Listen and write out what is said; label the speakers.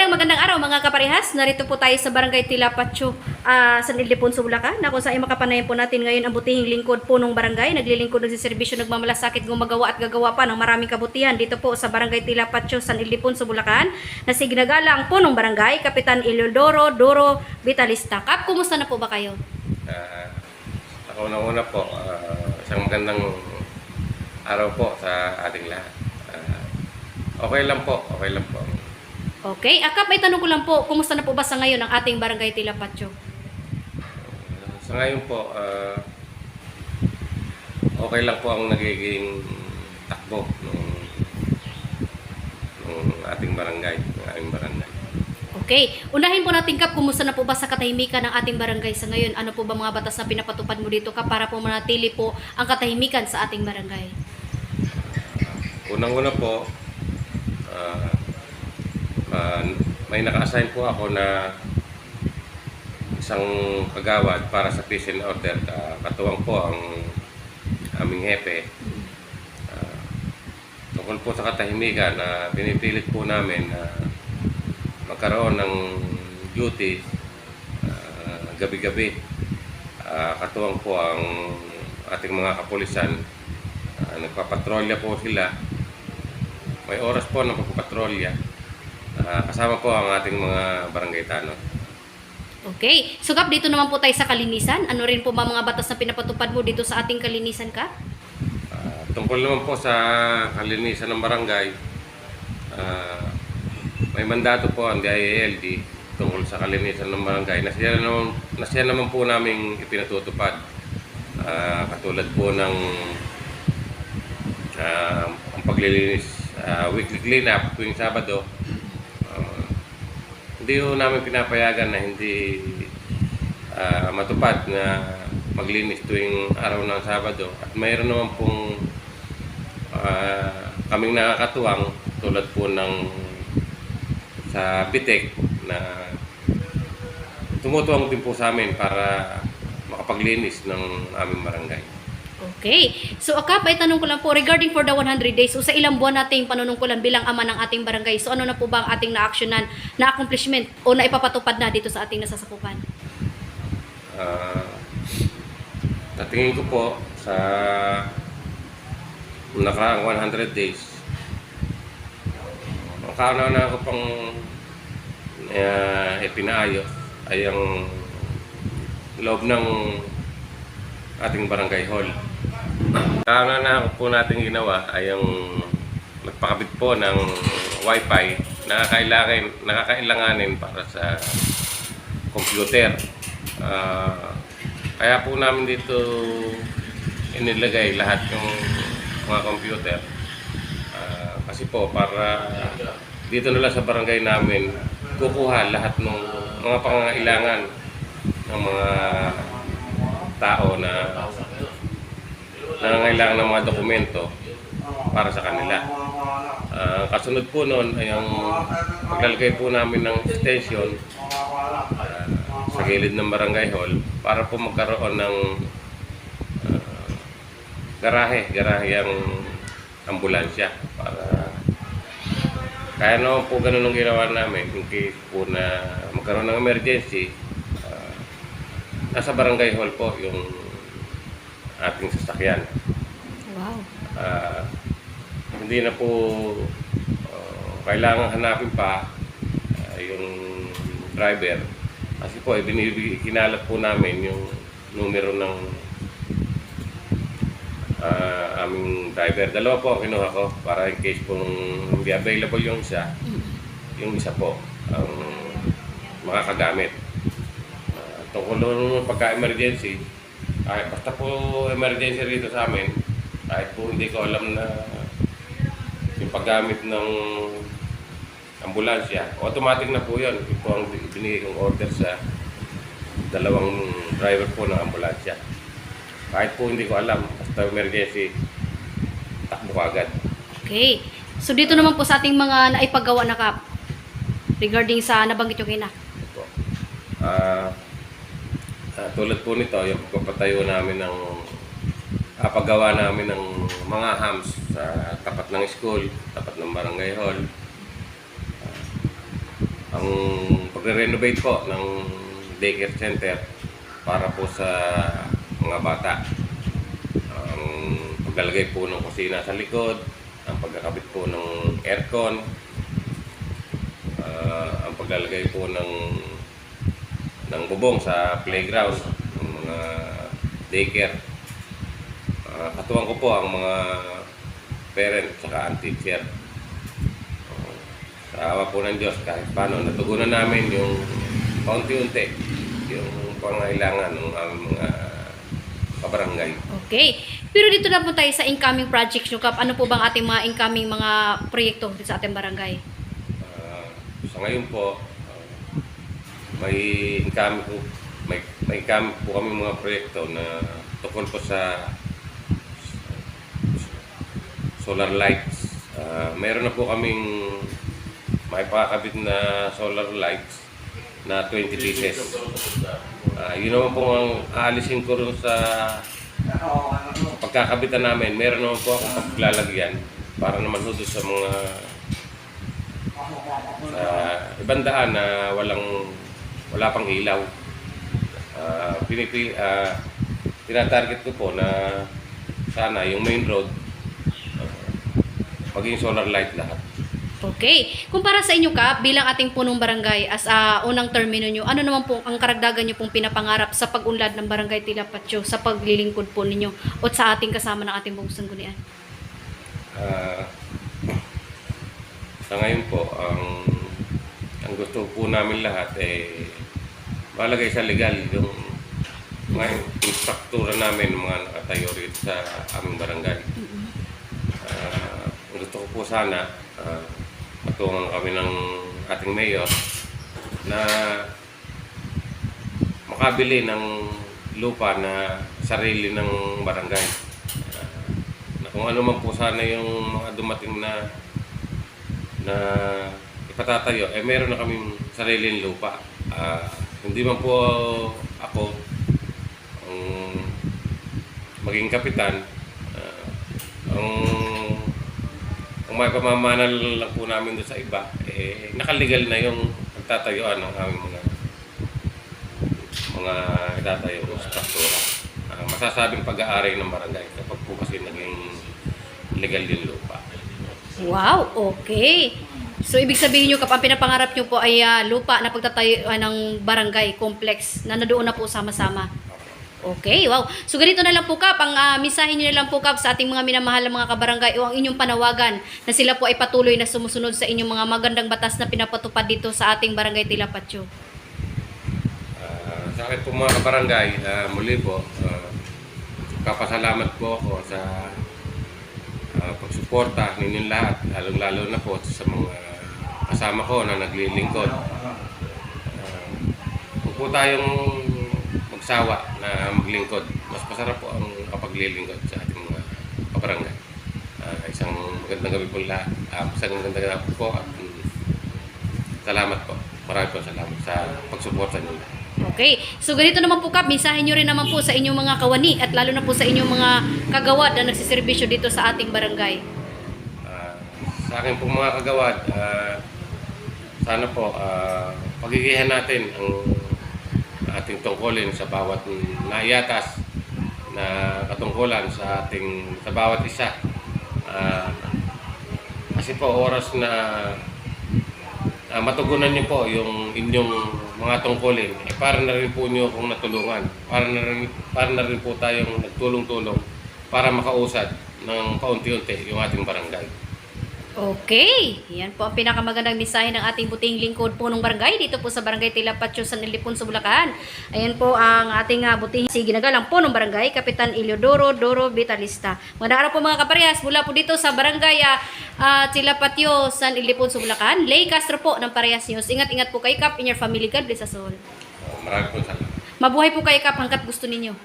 Speaker 1: Magandang magandang araw mga kaparehas. Narito po tayo sa Barangay Tilapacho, uh, San Ildefonso, Bulacan. Na kung saan makapanayan po natin ngayon ang butihing lingkod po ng barangay. Naglilingkod ng serbisyo, nagmamalasakit, gumagawa at gagawa pa ng maraming kabutihan dito po sa Barangay Tilapacho, San Ildefonso, Bulacan. Na si ginagalang po ng barangay, Kapitan Eliodoro Doro Vitalista. Kap, kumusta na po ba kayo?
Speaker 2: Ah, ako na una po, ah, isang magandang araw po sa ating lahat. Ah, okay lang po, okay lang po.
Speaker 1: Okay, Akap, may tanong ko lang po, kumusta na po ba sa ngayon ang ating Barangay Tilapacho?
Speaker 2: Sa ngayon po, ah, okay lang po ang nagiging takbo ng, ng ating barangay, ng aming barangay.
Speaker 1: Okay, unahin po natin Kap, kumusta na po ba sa katahimikan ng ating barangay sa ngayon? Ano po ba mga batas na pinapatupad mo dito Kap para po manatili po ang katahimikan sa ating barangay?
Speaker 2: Unang-una po, ah, ah, may naka-assign po ako na isang kagawad para sa peace and order. Ah, katuwang po ang aming hepe. Ah, tungkol po sa katahimikan na pinipilit po namin na magkaroon ng duty ah, gabi-gabi. Ah, katuwang po ang ating mga kapulisan. Ah, nagpapatrolya po sila may oras po ng pagpapatrolya. Ah, kasama po ang ating mga barangay tanod.
Speaker 1: Okay, so Kap, dito naman po tayo sa kalinisan. Ano rin po ba mga batas na pinapatupad mo dito sa ating kalinisan Kap?
Speaker 2: Ah, tungkol naman po sa kalinisan ng barangay, ah, may mandato po ang DIALD tungkol sa kalinisan ng barangay na siya naman, na siya naman po namin ipinatutupad. Ah, katulad po ng ah, ang paglilinis, ah, weekly cleanup tuwing Sabado. Hindi po namin pinapayagan na hindi ah, matupad na maglinis tuwing araw ng Sabado. At mayroon naman pong ah, kaming nakakatuwang tulad po ng sa Bitek na tumutuwang din po sa amin para makapaglinis ng aming barangay.
Speaker 1: Okay, so Akap, ay tanong ko lang po regarding for the 100 days, so sa ilang buwan nating panunungkulan bilang ama ng ating barangay, so ano na po ba ang ating na-actionan, na-accomplishment o na ipapatupad na dito sa ating nasasakupan?
Speaker 2: Ah, sa tingin ko po sa nakaraang 100 days ang kauna-una ko pang uh, ipinaayos ay ang loob ng ating barangay hall. Kauna-una ko po natin ginawa ay ang magpakabit po ng wifi na kakailangan, nakakailanganin para sa computer. Ah, kaya po namin dito inilagay lahat yung mga computer. Ah, kasi po para dito na lang sa barangay namin kukuha lahat ng mga pangangailangan ng mga tao na nangangailangan ng mga dokumento para sa kanila. Ah, kasunod po noon ay ang paglalagay po namin ng extension ah, sa gilid ng barangay hall para po magkaroon ng ah, garahe, garahe ang ambulansya para kaya naman po ganun ang ginawa namin in case po na magkaroon ng emergency ah, nasa barangay hall po yung ating sasakyan.
Speaker 1: Wow.
Speaker 2: Ah, hindi na po ah, kailangan hanapin pa ah, yung driver kasi po eh, binibig, kinalat po namin yung numero ng ah, aming driver. Dalawa po ang kinuha ko para in case kung hindi available yung isa, yung isa po ang makakagamit. Ah, tungkol naman pagka-emergency, kahit basta po emergency rito sa amin, kahit po hindi ko alam na yung paggamit ng ambulansya, automatic na po yun. Ito ang binigay kong order sa dalawang driver po ng ambulansya. Kahit po hindi ko alam, basta emergency, takbo agad.
Speaker 1: Okay. So dito naman po sa ating mga naipagawa na Kap, regarding sa nabanggit yung kina.
Speaker 2: Ito. Ah, ah, tulad po nito, yung pagpapatayo namin ng ah, paggawa namin ng mga hams sa tapat ng school, tapat ng barangay hall. Ah, ang pagre-renovate po ng daycare center para po sa mga bata. Ang paglalagay po ng kusina sa likod, ang pagkakabit po ng aircon, ah, ang paglalagay po ng ng bubong sa playground ng mga daycare. Ah, katuwang ko po ang mga parent ang teacher. Ah, sa awa po ng Diyos kahit paano natugunan namin yung paunti-unti yung pangailangan ng aming mga kabarangay.
Speaker 1: Okay. Pero dito na po tayo sa incoming projects nyo, Kap. Ano po bang ating mga incoming mga proyekto sa ating barangay?
Speaker 2: Ah, sa ngayon po, may income po, may, may income po kami mga proyekto na tukol po sa solar lights. Ah, meron na po kaming may pakakabit na solar lights na 20 pieces. Ah, yun naman po ang aalisin ko rin sa pagkakabitan namin. Meron naman po akong paglalagyan para naman ho sa mga sa ibang daan na walang wala pang ilaw. Ah, pinipi ah, tinatarget ko po na sana yung main road ah, maging solar light lahat.
Speaker 1: Okay. Kumpara sa inyo, Kap, bilang ating punong barangay, as a unang termino nyo, ano naman po ang karagdagan nyo pong pinapangarap sa pag-unlad ng barangay Tilapatyo sa paglilingkod po ninyo o sa ating kasama ng ating buong sanggunian?
Speaker 2: Ah, sa ngayon po, ang ang gusto po namin lahat eh malagay sa legal yung mga infrastruktura namin mga nakatayo rito sa aming barangay. Ah, ang gusto ko po sana uh, matungan kami ng ating mayor na makabili ng lupa na sarili ng barangay. Ah, na kung ano man po sana yung mga dumating na na ipatatayo, eh meron na kaming sariling lupa. Ah, hindi man po ako ang maging kapitan. Ah, ang ang may pamamanal lang po namin doon sa iba, eh, nakaligal na yung pagtatayuan ng aming mga mga itatayo ng struktura. Ah, masasabing pag-aari ng barangay kapag po kasi naging legal din lupa.
Speaker 1: Wow, okay. So, ibig sabihin nyo, Kap, ang pinapangarap nyo po ay ah, lupa na pagtatayo ah, ng barangay complex na nadoon na po sama-sama. Okay, wow. So ganito na lang po Kap, ang uh, misahin niyo na lang po Kap sa ating mga minamahal na mga kabarangay o ang inyong panawagan na sila po ay patuloy na sumusunod sa inyong mga magandang batas na pinapatupad dito sa ating barangay Tilapatyo.
Speaker 2: Ah, sa akin po mga kabarangay, ah, muli po, ah, kapasalamat po ako sa ah, pagsuporta ninyong lahat, lalong-lalo na po sa mga kasama ko na naglilingkod. Ah, huwag po tayong magsawa na maglingkod. Mas masarap po ang kapaglilingkod sa ating mga kabarangay. Ah, isang magandang gabi po lahat. Ah, isang magandang gabi po at mm, salamat po. Marami po salamat sa pagsuporta niyo.
Speaker 1: Okay. So ganito naman po Kap, misahin nyo rin naman po sa inyong mga kawani at lalo na po sa inyong mga kagawad na nagsiservisyo dito sa ating barangay.
Speaker 2: Ah, sa akin po mga kagawad, ah, sana po uh, pagigihan natin ang ating tungkulin sa bawat naiatas na katungkulan sa ating sa bawat isa. Ah, kasi po oras na ah, matugunan niyo po yung inyong mga tungkulin, eh, para na rin po niyo kung natulungan. Para na rin, para na rin po tayong nagtulong-tulong para makausad ng paunti-unti yung ating barangay.
Speaker 1: Okay. Yan po ang pinakamagandang mensahe ng ating butihing lingkod punong barangay dito po sa Barangay Tilapatyo, San Ildefonso, Bulacan. Ayan po ang ating uh, butihing si ginagalang punong barangay, Kapitan Eliodoro Doro Vitalista. Magandang araw po mga kaparehas mula po dito sa Barangay uh, Tilapatyo, San Ildefonso, Bulacan. Lay Castro po ng Parehas News. Ingat-ingat po kay Kap in your family. God bless us all.
Speaker 2: Uh, marami po salamat.
Speaker 1: Mabuhay po kayo Kap hanggat gusto ninyo.